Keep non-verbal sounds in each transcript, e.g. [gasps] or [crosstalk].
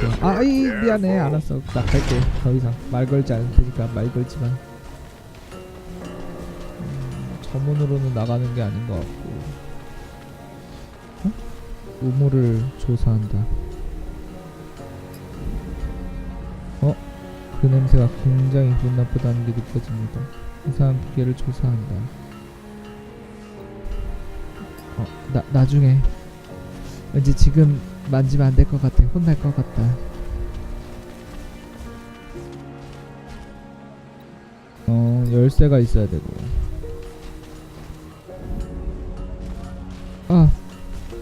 좋아. 아, 이 미안해. 알았어. 나 갈게. 더 이상 말 걸지 않을 테니까 말 걸지만. 음, 저문으로는 나가는 게 아닌 것 같고. 어? 우물을 조사한다. 어? 그 냄새가 굉장히 기분 나쁘다는 게 느껴집니다. 이상한 기계를 조사한다. 어, 나 나중에 왠지 지금 만지면 안 될 것 같아. 혼날 것 같다. 어, 열쇠가 있어야 되고. 아,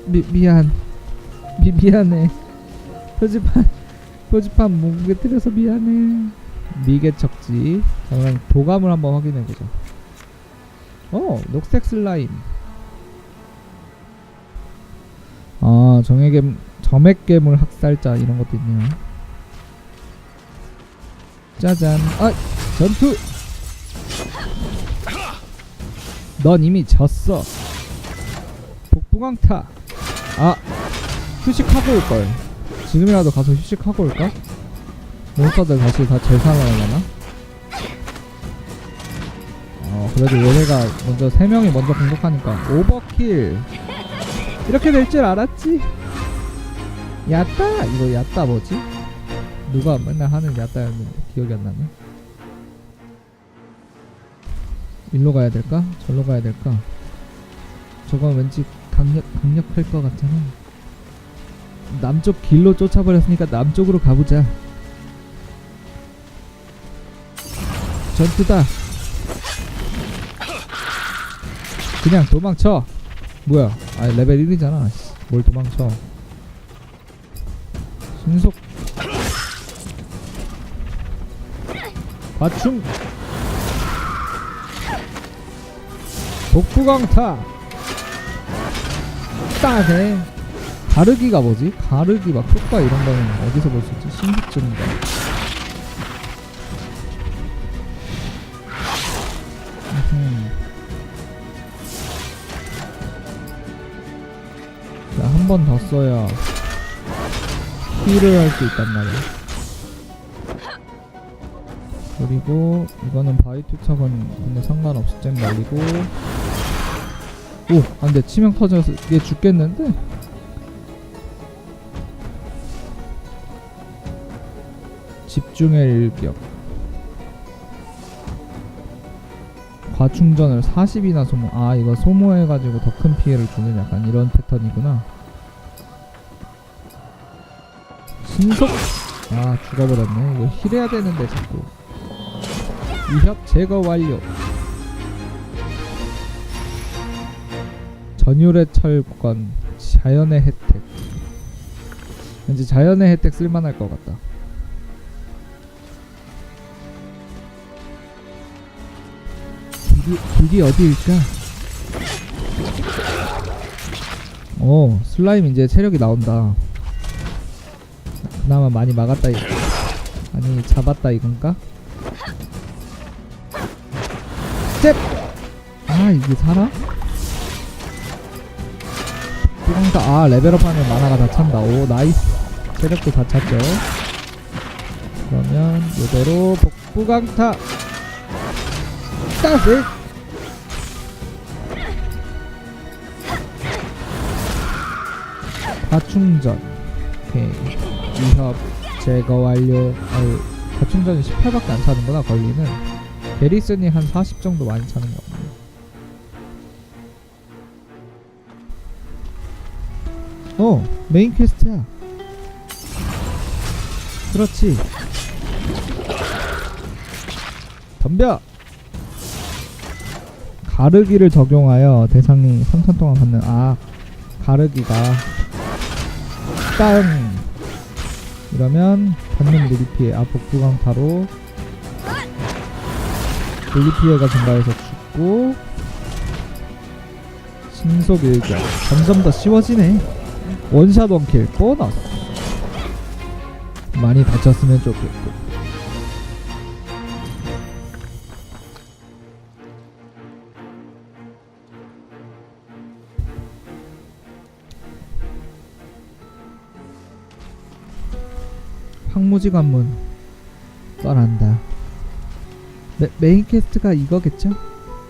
미 미안. 미 미안해. 표지판 표지판 들여서 미안해. 미개척지. 자, 그럼 도감을 한번 확인해 보자. 어, 녹색 슬라임. 아, 정액괴 점액괴물 학살자 이런 것도 있네요. 짜잔. 아, 전투. 넌 이미 졌어. 복부강타. 아, 휴식하고 올 걸. 지금이라도 가서 휴식하고 올까? 몬스터들 다시 다 재산하려나? 어, 그래도 얘네가 먼저 세 명이 먼저 공격하니까 오버킬. 이렇게 될 줄 알았지. 야따 이거 야따 뭐지? 누가 맨날 하는 야따였는데 기억이 안 나네. 일로 가야 될까? 절로 가야 될까? 저건 왠지 강력 강력할 것 같잖아. 남쪽 길로 쫓아버렸으니까 남쪽으로 가보자. 전투다. 그냥 도망쳐. 뭐야? 아 레벨 1이잖아. 뭘 도망쳐? 신속. 과충. 복부강타. 따네. 가르기가 뭐지? 가르기 막 효과 이런 거는 어디서 볼 수 있지? 신속증인가? 한번 더 써야 힐을 할 수 있단 말이야. 그리고 이거는 바이투척은 근데 상관없이 잼 날리고 오! 안돼 치명 터져서 얘 죽겠는데? 집중의 일격 과충전을 40이나 소모 아 이거 소모해가지고 더 큰 피해를 주는 약간 이런 패턴이구나 신속? 아 죽어버렸네. 이거 힐해야 되는데 자꾸. 위협 제거 완료. 전율의 철권 자연의 혜택. 왠지 자연의 혜택 쓸만할 것 같다. 길이, 길이 어디일까? 오 슬라임 이제 체력이 나온다 그나마 많이 막았다 이 아니 잡았다 이건가? 잽! 아 이게 살아? 부강타 아 레벨업하면 만화가 다 찬다. 오 나이스. 체력도 다 찼죠? 그러면 이대로 복부강타. 따스 과충전. 오케이 위협 제거 완료 아유 과충전이 18밖에 안 차는구나 걸리는. 게리슨이 한 40 정도 많이 차는 거 같네 어 메인 퀘스트야. 그렇지. 덤벼! 가르기를 적용하여 대상이 3턴 동안 받는 아 가르기가. 땅 이러면 받는 무리 피해. 아 복부 강타로. 무리 피해가 증가해서 죽고. 신속 일격. 점점 더 쉬워지네. 원샷 원킬. 보너스. 많이 다쳤으면 좋겠고 황무지 관문 떠난다. 메, 메인 퀘스트가 이거겠죠?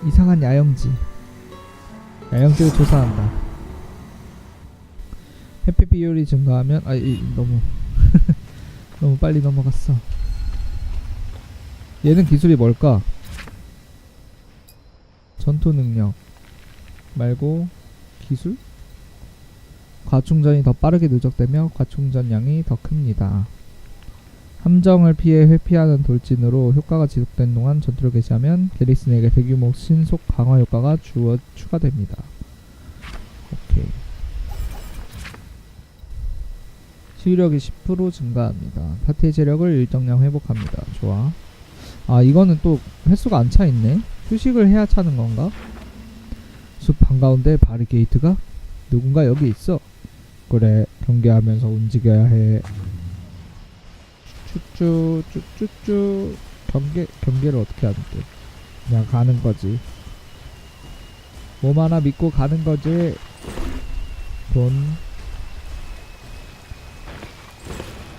이상한 야영지. 야영지를 조사한다. 햇빛 비율이 증가하면 아 이, 너무 [laughs] 너무 빨리 넘어갔어. 얘는 기술이 뭘까? 전투 능력 말고 기술? 과충전이 더 빠르게 누적되며 과충전량이 더 큽니다. 함정을 피해 회피하는 돌진으로 효과가 지속된 동안 전투를 개시하면 게리슨에게 대규모 신속 강화 효과가 주어 추가됩니다. 오케이. 치유력이 10% 증가합니다. 파티의 체력을 일정량 회복합니다. 좋아. 아 이거는 또 횟수가 안 차 있네. 휴식을 해야 차는 건가? 숲 한가운데 바리게이트가 누군가 여기 있어. 그래 경계하면서 움직여야 해. 쭈쭈 쭈쭈쭈 경계 경계를 어떻게 하는데? 그냥 가는 거지. 몸 하나 믿고 가는 거지. 돈.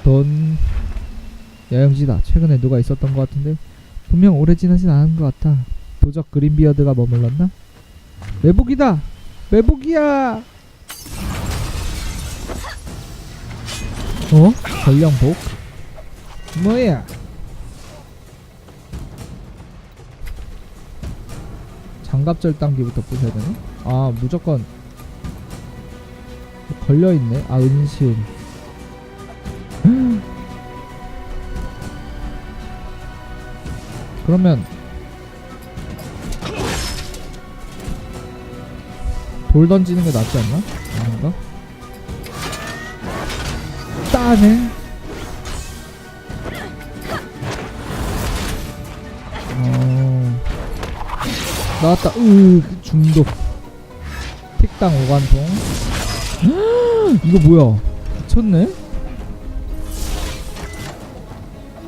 돈. 야영지다. 최근에 누가 있었던 것 같은데 분명 오래 지나진 않은 것 같아. 도적 그린비어드가 머물렀나? 매복이다. 매복이야. 어? 전령복? 뭐야? 장갑절단기부터 부셔야 되네? 아 무조건 걸려있네 아 은신 [gasps] 그러면 돌 던지는 게 낫지 않나? 아닌가? 따네 나왔다 으 중독 틱당 오관통 [gasps] 이거 뭐야 미쳤네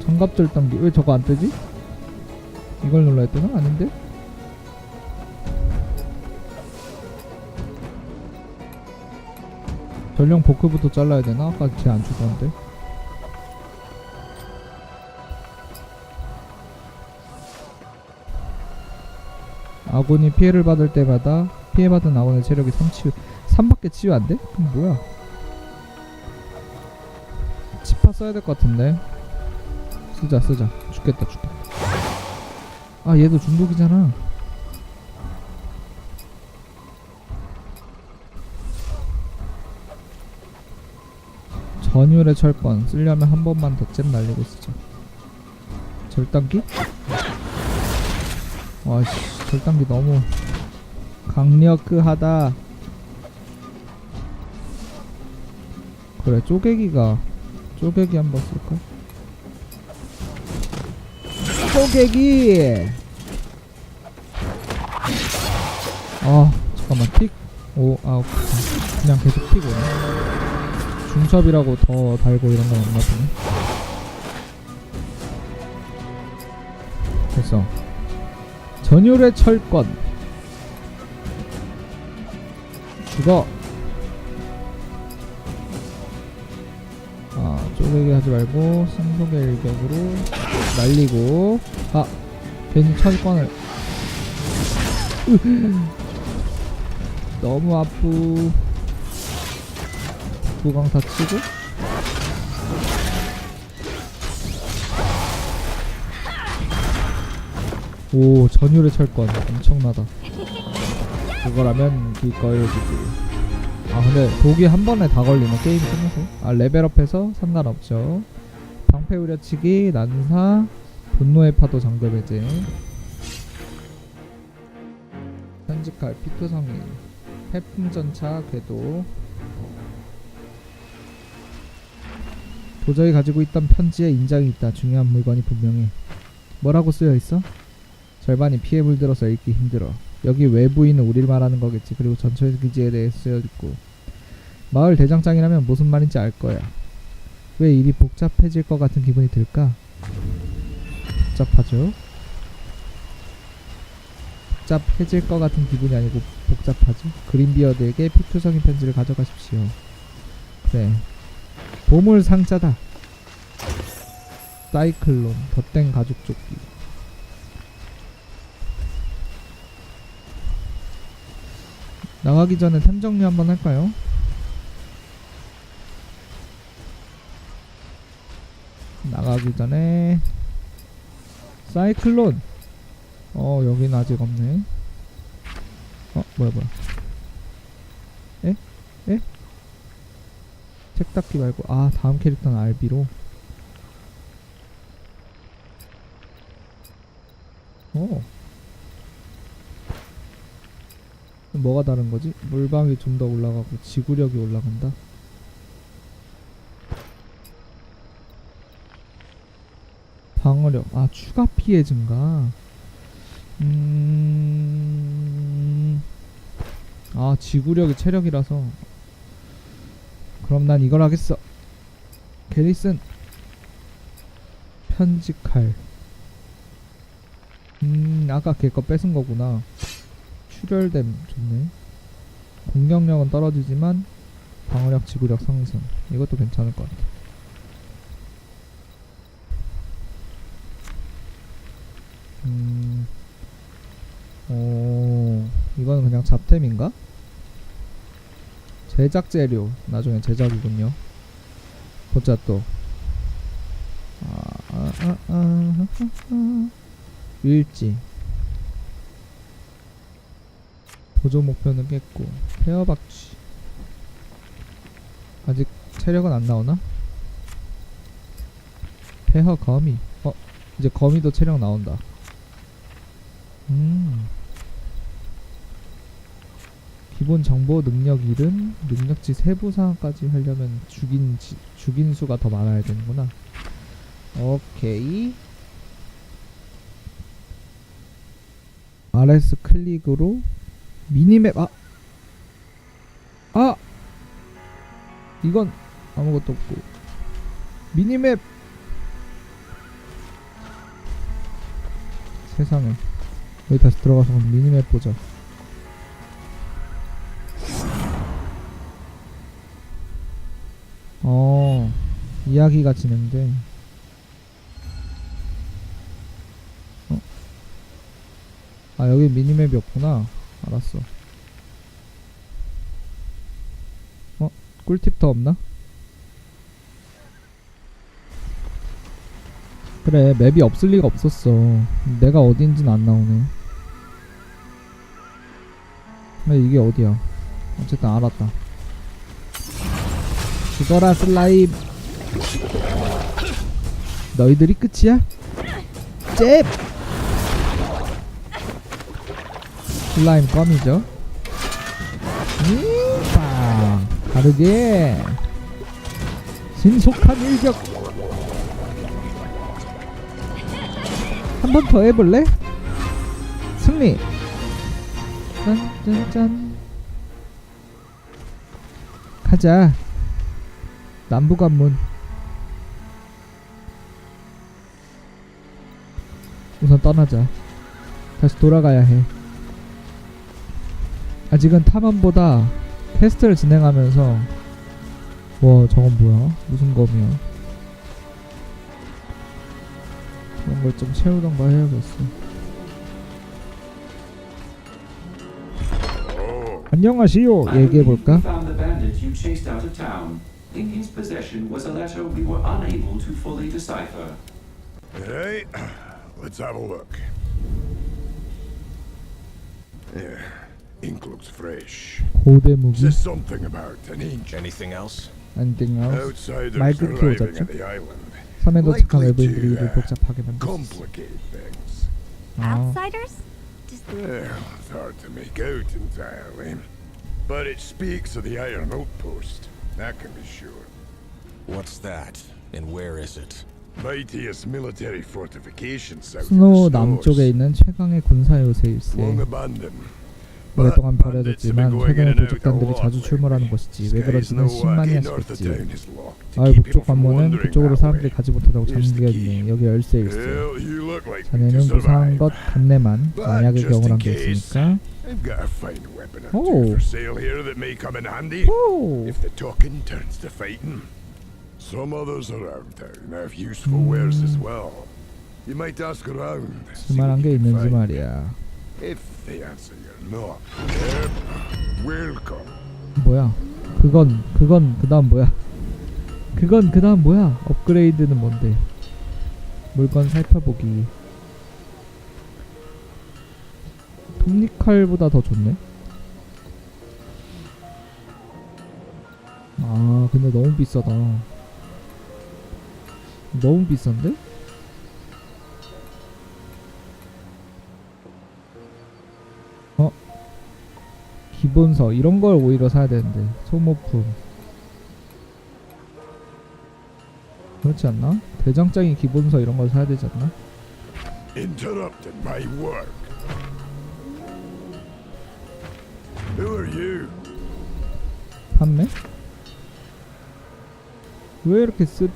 장갑 절단기 왜 저거 안 뜨지? 이걸 눌러야 되나? 아닌데? 전령 보크부터 잘라야 되나? 아까 쟤안 주던데 아군이 피해를 받을 때마다 피해받은 아군의 체력이 3치유 3밖에 치유 안 돼? 그럼 뭐야? 치파 써야 될 것 같은데. 쓰자 쓰자. 죽겠다 죽겠다. 아 얘도 중독이잖아. 전율의 철권. 쓰려면 한 번만 더잼 날리고 쓰자. 절단기? 와씨 절단기 너무 강력하다. 그래 쪼개기가 쪼개기 한번 쓸까? 쪼개기! 아 잠깐만 틱 오 아홉 그냥 계속 틱 오네. 중첩이라고 더 달고 이런 건 없나 보네. 됐어 전율의 철권. 죽어. 아 쪼개기 하지 말고 승속의 일격으로 날리고. 아 괜히 철권을. 으. [laughs] 너무 아프. 두강 다 치고 오 전율의 철권. 엄청나다. 그거라면 기꺼이해주지. 아 근데 독이 한 번에 다 걸리네 게임이 끝나서? 아 레벨업해서 상관없죠. 방패 우려치기 난사 분노의 파도 장대 배제. 현직할 피투성이 태풍전차 궤도. 도저히 가지고 있던 편지에 인장이 있다. 중요한 물건이 분명해. 뭐라고 쓰여있어? 절반이 피해 물들어서 읽기 힘들어. 여기 외부인은 우리를 말하는 거겠지. 그리고 전철 기지에 대해 쓰여 있고. 마을 대장장이라면 무슨 말인지 알 거야. 왜 일이 복잡해질 것 같은 기분이 들까? 복잡하죠? 복잡해질 것 같은 기분이 아니고 복잡하죠 그린비어드에게 피투성이 편지를 가져가십시오. 그래 보물 상자다. 사이클론 덧댄 가죽 조끼 나가기 전에 템 정리 한번 할까요? 나가기 전에 사이클론 어 여긴 아직 없네 어 뭐야 뭐야 에? 에? 책 닦기 말고 아 다음 캐릭터는 알비로 오 뭐가 다른 거지? 물방이 좀 더 올라가고 지구력이 올라간다? 방어력. 아 추가 피해 증가. 음... 아 지구력이 체력이라서. 그럼 난 이걸 하겠어. 게리슨. 편집칼 음 아까 걔 거 뺏은 거구나 출혈됨 좋네 공격력은 떨어지지만 방어력 지구력 상승 이것도 괜찮을 것 같아 음, 오, 이거는 그냥 잡템인가? 제작 재료, 나중에 제작이군요. 보자 또. 아, 아, 아, 아, 아, 아. 일지. 보조 목표는 깼고, 페어 박쥐. 아직 체력은 안 나오나? 페어 거미. 어, 이제 거미도 체력 나온다. 음. 기본 정보 능력 이름 능력치 세부 사항까지 하려면 죽인 지, 죽인 수가 더 많아야 되는구나. 오케이. RS 클릭으로 미니맵 아. 아. 이건 아무것도 없고 미니맵 세상에 여기 다시 들어가서 미니맵 보자. 어, 이야기가 진행돼. 어. 아, 여기 미니맵이 없구나. 알았어. 어, 꿀팁 더 없나? 그래, 맵이 없을 리가 없었어. 내가 어딘진 안 나오네. 근데 이게 어디야? 어쨌든 알았다. 죽어라 슬라임. 너희들이 끝이야? 잽! 슬라임 껌이죠. 음, 빵! 다르게 신속한 일격. 한 번 더 해볼래? 승리. 짠짠짠. 가자. 남부 관문. 우선 떠나자. 다시 돌아가야 해. 아직은 탐험보다 퀘스트를 진행하면서 와 저건 뭐야? 무슨 검이야? 그런 걸 좀 채우던가 해야겠어. 안녕하시오. 얘기해 볼까? We found the bandit you chased out of town. In his possession was a letter we were unable to fully decipher. Right, let's have a look. Yeah, ink looks fresh. 고대 무기 Says something about an ancient Anything else? 안딩 아웃 outsiders 말 끊기 arriving 오졌죠? at the island. 섬에 도착한 Likely 외부인들이 to, 일을 uh, 복잡하게 만들었어. Complicate things. 아, Outsiders? Just Well, it's hard to make out entirely. But it speaks of the Iron Outpost. That can be sure. What's that? And where is it? Mightiest military fortification south 스노우 of the 남쪽에 stores. 있는 최강의 군사 요새일세. Long abandoned. 오랫동안 버려졌지만 최근에 도적단들이 자주 출몰하는. 것이지. 왜 Skies 그런지는 no wacky 신만이 north of 하시겠지. town is locked to 아, keep 북쪽 관문은 그쪽으로 사람들이. 가지 the 잠겨있네. 여기 열쇠일세. 자네는 무사한. 것 같네만 경험한 in 게. 있으니까. Oh. 오! Fighting. some others around town have useful wares as well. You might ask around. 쓸만한 게 있는지. 말이야. If they answer welcome. 뭐야? 그건 그건 그다음 뭐야? 그건 그다음 뭐야? 업그레이드는 뭔데? 물건 살펴보기. 톱니칼보다 더 좋네. 아 근데 너무 비싸다. 너무 비싼데? 기본서 이런 걸 오히려 사야 되는데 소모품 그렇지 않나? 대장장이 기본서 이런 걸 사야 되지 않나? Interrupted my work. Who are you? 판매? 왜 이렇게 쓰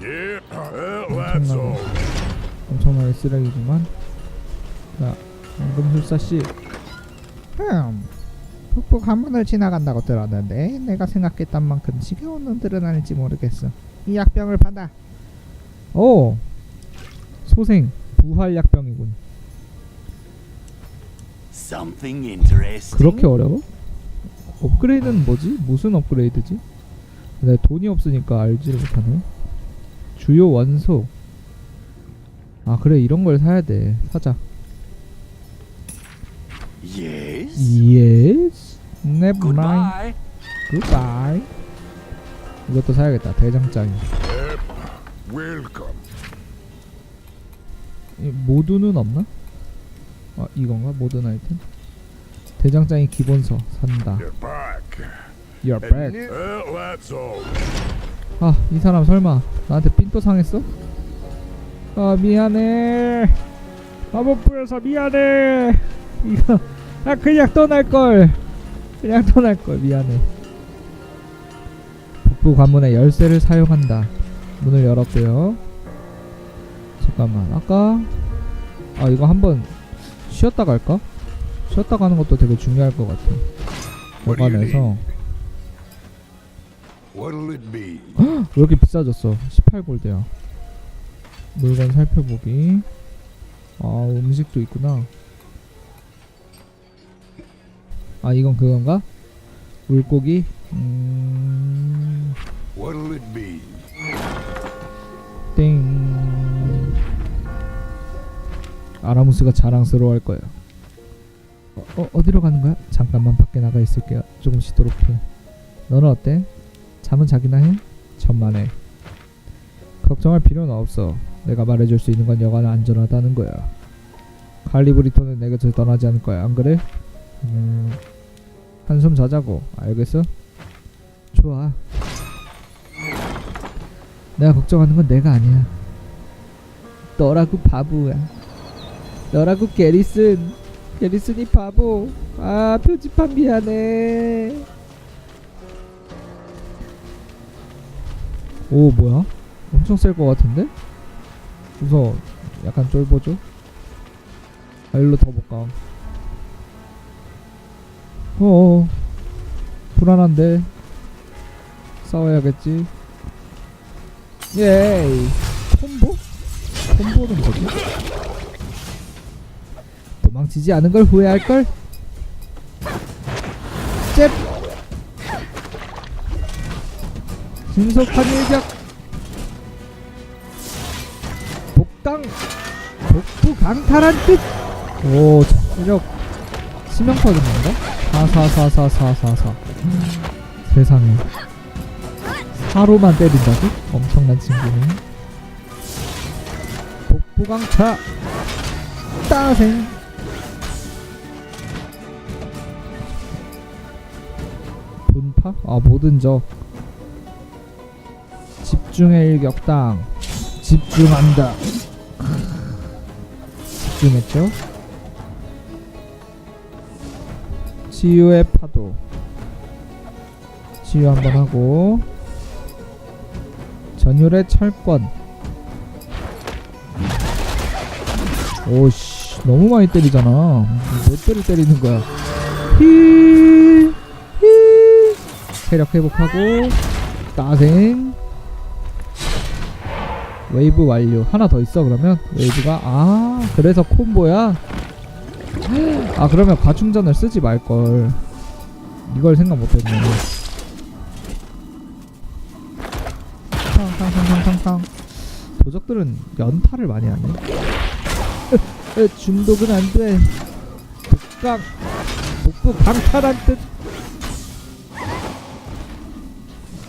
Yeah, well, that's all. 엄청나게 쓰레기지만 자 임금술사씨 흠, 북부 관문을 지나간다고 들었는데 내가 생각했던 만큼 지겨운 놈들은 아닐지 모르겠어. 이 약병을 받아. 오 소생 부활 약병이군 Something interesting. 그렇게 어려워? 업그레이드는 뭐지? 무슨 업그레이드지? 내가 돈이 없으니까 알지를 못하네 주요 원소 아 그래 이런 걸 사야 돼 사자 Yes. Yes Never mind Goodbye. Goodbye 이것도 사야겠다 대장장이 Yep, welcome. 이 모두는 없나? 아 이건가? 모든 아이템? 대장장이 기본서 산다 You're back. You're And back ni- Well, that's all. 아이 사람 설마 나한테 삔또 상했어? 아 미안해. 마법부여서 미안해. 이거 아 그냥 떠날걸. 그냥 떠날걸. 미안해. 북부 관문의 열쇠를 사용한다. 문을 열었고요. 잠깐만. 아까 아 이거 한번 쉬었다 갈까? 쉬었다 가는 것도 되게 중요할 것 같아. Be? [gasps] 왜 이렇게 비싸졌어? 18골드야. 물건 살펴보기. 아 음식도 있구나. 아 이건 그건가? 물고기. 음... 땡. 아라무스가 자랑스러워할 거야. 어, 어 어디로 가는 거야? 잠깐만 밖에 나가 있을게요. 조금 쉬도록 해. 너는 어때? 잠은 자기나 해? 천만에. 걱정할 필요는 없어. 내가 말해줄 수 있는 건 여간 안전하다는 거야. 칼리브리토는 내 곁을 떠나지 않을 거야. 안 그래? 음, 한숨 자자고. 알겠어? 좋아. 내가 걱정하는 건 내가 아니야. 너라고 바보야. 너라고 게리슨. 게리슨이 바보. 아 표지판 미안해. 오 뭐야? 엄청 셀 것 같은데? 무서워. 약간 쫄보죠? 아 일로 더 볼까? 어어 불안한데 싸워야겠지 예이 콤보? 콤보는 뭐지? 도망치지 않은 걸 후회할걸? 잽! 신속한 일격 복강 복부 강탈한 뜻! 오 체력 치명 퍼즐인가? 4444444 세상에 하루만 때린다고? 엄청난 친구네 복부 강타 따생 분파? 아 모든 적 집중의 일격당 집중한다 집중했죠? 치유의 파도. 치유 한번 하고. 전율의 철권. 오씨 너무 많이 때리잖아. 몇 대를 때리는 거야? 힐, 힐. 체력 회복하고 따생 웨이브 완료. 하나 더 있어 그러면? 웨이브가? 아 그래서 콤보야? 아 그러면 과충전을 쓰지 말걸. 이걸 생각 못했네. 탕탕탕탕탕 도적들은 연타를 많이 하네. [laughs] 으, 중독은 안돼. 독강 복부 강탈한 뜻.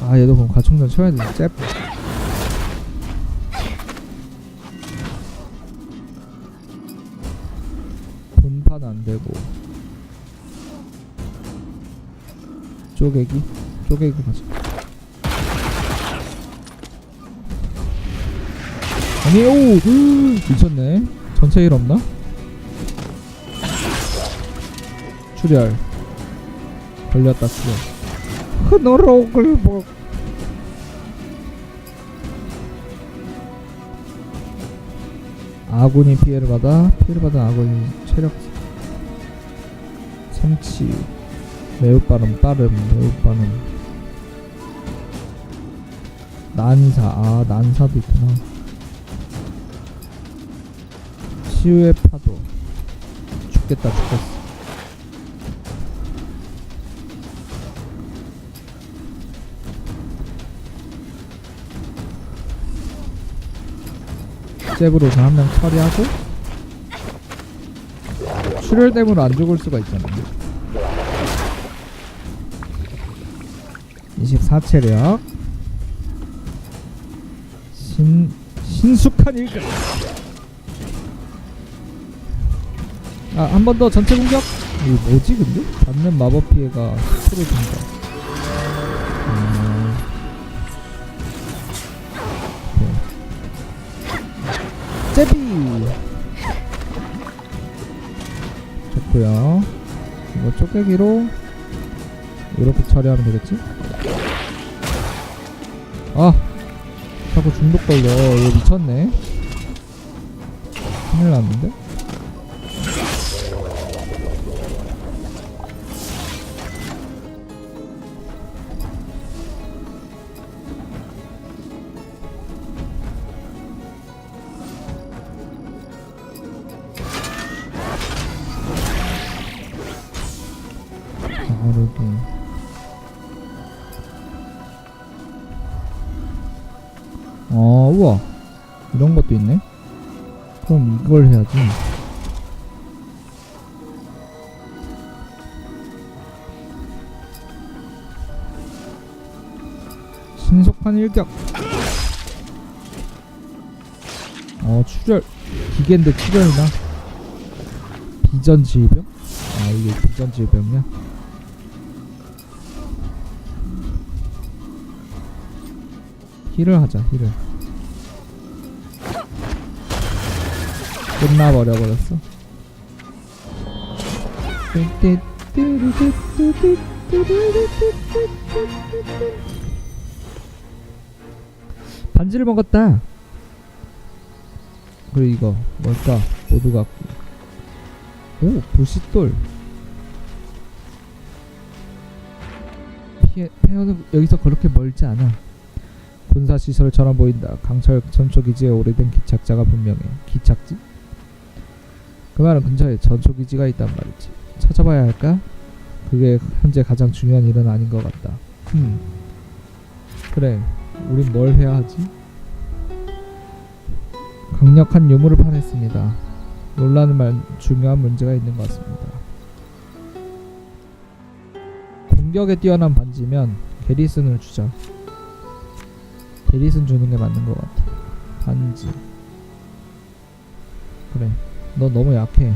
아 얘도 그럼 과충전 쳐야 돼. 잽. 쪼개기. 쪼개기 가자. 아니 오 미쳤네. 전체 일 없나? 출혈 걸렸다 출혈 흐노록을 뭐 아군이 피해를 받아 피해를 받은 아군이 체력 성치 매우 빠름 빠름 매우 빠름. 난사 아 난사도 있구나. 치유의 파도. 죽겠다 죽겠어. 잽으로 한명 처리하고 출혈댐으로 안 죽을 수가 있잖아 24체력 신 신숙한 일격 아 한 번 더 전체 공격 이거 뭐지 근데? 받는 마법 피해가 10% 증가 음. 오케이. 제비 좋고요 이거 쪼개기로 이렇게 처리하면 되겠지? 아 자꾸 중독 걸려 이거 미쳤네 큰일 났는데? 이런 것도 있네? 그럼 이걸 해야지. 신속한 일격. 어 출혈. 기계인데 출혈이나? 비전 질병? 아 이게 비전 질병이야? 힐을 하자 힐을 끝나버려 버렸어 반지를 먹었다 그리고 이거 뭘까 모두 갖고 오 불싯돌 피해 페어는 여기서 그렇게 멀지 않아 군사 시설처럼 보인다. 강철 전초 기지에 오래된 기착자가 분명해. 기착지? 그 말은 근처에 전초 기지가 있단 말이지. 찾아봐야 할까? 그게 현재 가장 중요한 일은 아닌 것 같다. 음. 그래. 우린 뭘 해야 하지? 강력한 유물을 파냈습니다. 놀라는 말 중요한 문제가 있는 것 같습니다. 공격에 뛰어난 반지면 게리슨을 주자. 게리슨 주는 게 맞는 것 같아. 반지. 그래. 너 너무 약해.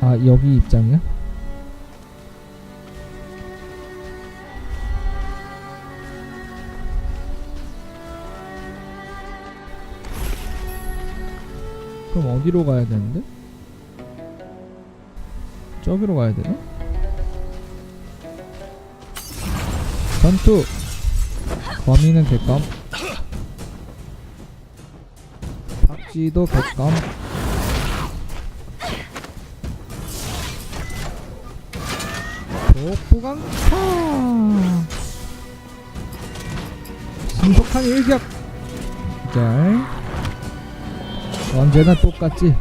아 여기 입장이야? 그럼 어디로 가야 되는데? 저기로 가야 되나? 전투 범인은 객감 박쥐 찌도 객감 독부강타 신속한 일격. 잘 언제나 똑같지.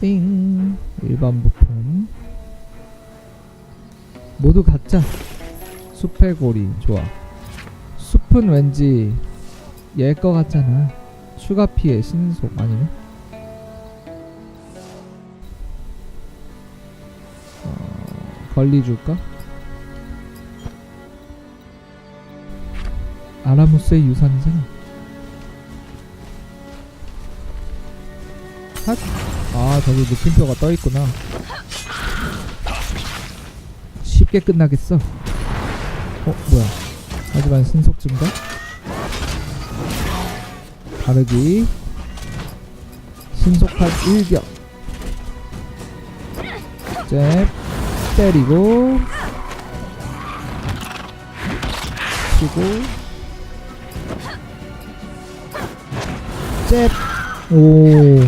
띵. 일반 부품 모두 가짜 숲의 고리 좋아. 숲은 왠지 얘 거 같잖아. 추가 피해 신속 아니네. 어, 걸리 줄까? 아라무스의 유산이잖아 핫! 아 저기 느낌표가 떠있구나 쉽게 끝나겠어. 어 뭐야. 하지만 신속 증가? 바르기. 신속한 일격. 잽. 때리고. 치고. 잽오.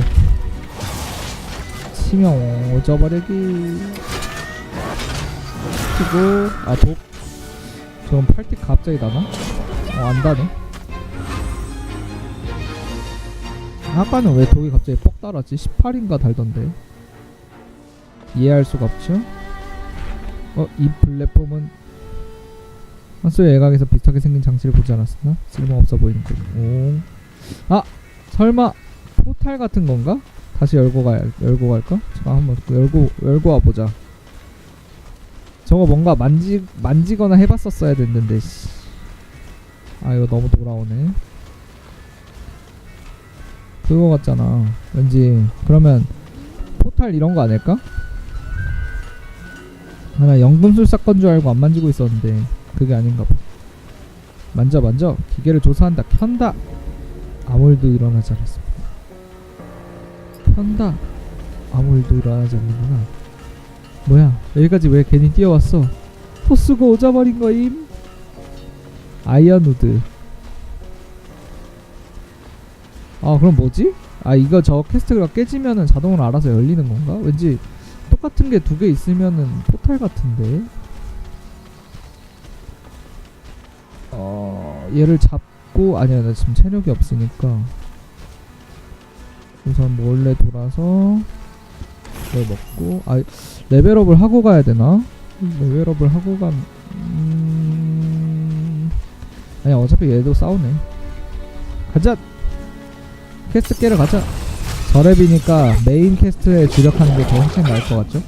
치명 오져버리기 치고 아독 저건 팔틱 갑자기 나나? 어 안다네 아까는 왜 독이 갑자기 뻑 달았지? 18인가 달던데 이해할 수가 없죠? 어? 이 플랫폼은 한수의 외곽에서 비슷하게 생긴 장치를 보지 않았었나? 쓸모없어 보이는 거지 오. 아! 설마 포탈 같은 건가? 다시 열고 가 열고 갈까? 잠깐 한번 열고 열고 와보자 저거 뭔가 만지 만지거나 해봤었어야 됐는데 씨. 아 이거 너무 돌아오네. 그거 같잖아. 왠지 그러면 포탈 이런 거 아닐까? 아, 나 연금술 사 건 줄 알고 안 만지고 있었는데 그게 아닌가 봐. 만져 만져. 기계를 조사한다. 켠다. 아무 일도 일어나지 않았습니다. 켠다. 아무 일도 일어나지 않는구나 뭐야 여기까지 왜 괜히 뛰어왔어? 포스가 오자버린 거임? 아이언우드. 아 그럼 뭐지? 아 이거 저 퀘스트가 깨지면은 자동으로 알아서 열리는 건가? 왠지 똑같은 게 두 개 있으면은 포탈 같은데. 어 얘를 잡고 아니야 나 지금 체력이 없으니까. 우선 몰래 돌아서 이걸 먹고 아 레벨업을 하고 가야 되나? 레벨업을 하고 간 음... 아니 어차피 얘도 싸우네 가자 퀘스트 깨러 가자 저랩이니까 메인 퀘스트에 주력하는 게 더 훨씬 나을 것 같죠?